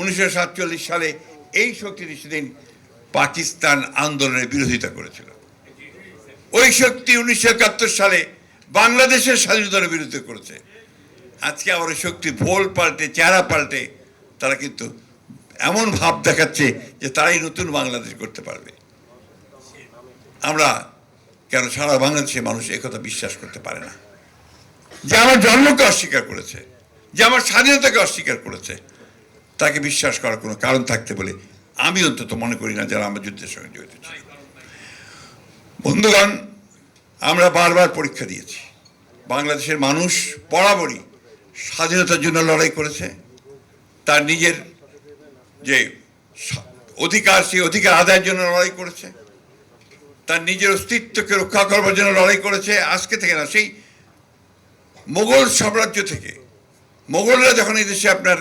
উনিশশো সাতচল্লিশ সালে এই শক্তিটি সেদিন পাকিস্তান আন্দোলনের বিরোধিতা করেছিল। ওই শক্তি উনিশশো একাত্তর সালে বাংলাদেশের স্বাধীনতার বিরুদ্ধে করেছে। আজকে আবার ওই শক্তি ভোল পাল্টে, চেহারা পাল্টে, তারা কিন্তু এমন ভাব দেখাচ্ছে যে তারাই নতুন বাংলাদেশ করতে পারবে। আমরা কেন সারা বাংলাদেশের মানুষ একথা বিশ্বাস করতে পারে না? যে আমার জন্মকে অস্বীকার করেছে, যে আমার স্বাধীনতাকে অস্বীকার করেছে তাকে বিশ্বাস করার কোনো কারণ থাকতে বলে আমি অন্তত মনে করি না যারা আমার যুদ্ধের সঙ্গে জড়িত ছিল। বন্ধুগণ, আমরা বারবার পরীক্ষা দিয়েছি। বাংলাদেশের মানুষ বরাবরই স্বাধীনতার জন্য লড়াই করেছে। তার নিজের যে অধিকার, সেই অধিকার আদায়ের জন্য লড়াই করেছে। তার নিজের অস্তিত্বকে রক্ষা করবার জন্য লড়াই করেছে। আজকে থেকে না, সেই মোগল সাম্রাজ্য থেকে, মোগলরা যখন এই দেশে আপনার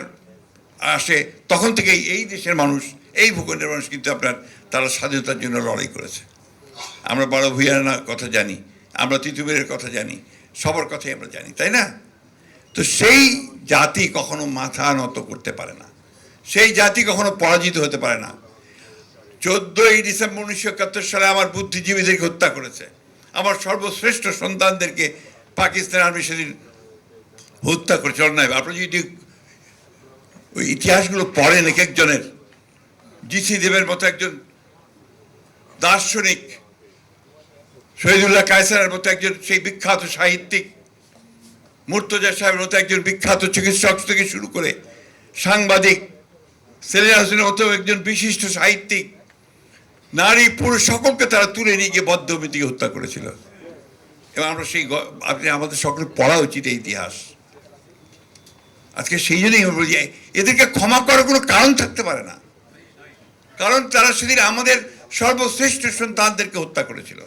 আসে, তখন থেকেই এই দেশের মানুষ, এই ভূখণ্ডের মানুষ কিন্তু আপনার, তারা স্বাধীনতার জন্য লড়াই করেছে। আমরা বড় ভূয়ানার কথা জানি, আমরা তিতুমিরের কথা জানি, সবার কথাই আমরা জানি, তাই না? তো সেই জাতি কখনো মাথা নত করতে পারে না। সেই জাতি কখনো পরাজিত হতে পারে না। চোদ্দই ডিসেম্বর উনিশশো একাত্তর সালে আমার বুদ্ধিজীবীদেরকে হত্যা করেছে। আমার সর্বশ্রেষ্ঠ সন্তানদেরকে পাকিস্তান আর্মি সেদিন হত্যা করেছে। অন্যায় আপনি যদি ওই ইতিহাসগুলো পড়েন এক একজনের। জিসি দেবের মতো একজন দার্শনিক, শহীদুল্লাহ কায়সারের মতো একজন সেই বিখ্যাত সাহিত্যিক, মুর্তজা সাহেবের মতো একজন বিখ্যাত চিকিৎসক থেকে শুরু করে সাংবাদিক, সেলিনা হোসেনের মতো একজন বিশিষ্ট সাহিত্যিক, নারী, পুরুষ সকলকে তারা তুলে নিয়ে গিয়ে বদ্ধমিতিকে হত্যা করেছিল। এবং আমরা সেই আপনি আমাদের সকলে পড়া উচিত এই ইতিহাস। আজকে সেই জন্যই আমি বলি এদেরকে ক্ষমা করার কোনো কারণ থাকতে পারে না। কারণ তারা সেদিন আমাদের সর্বশ্রেষ্ঠ সন্তানদেরকে হত্যা করেছিল।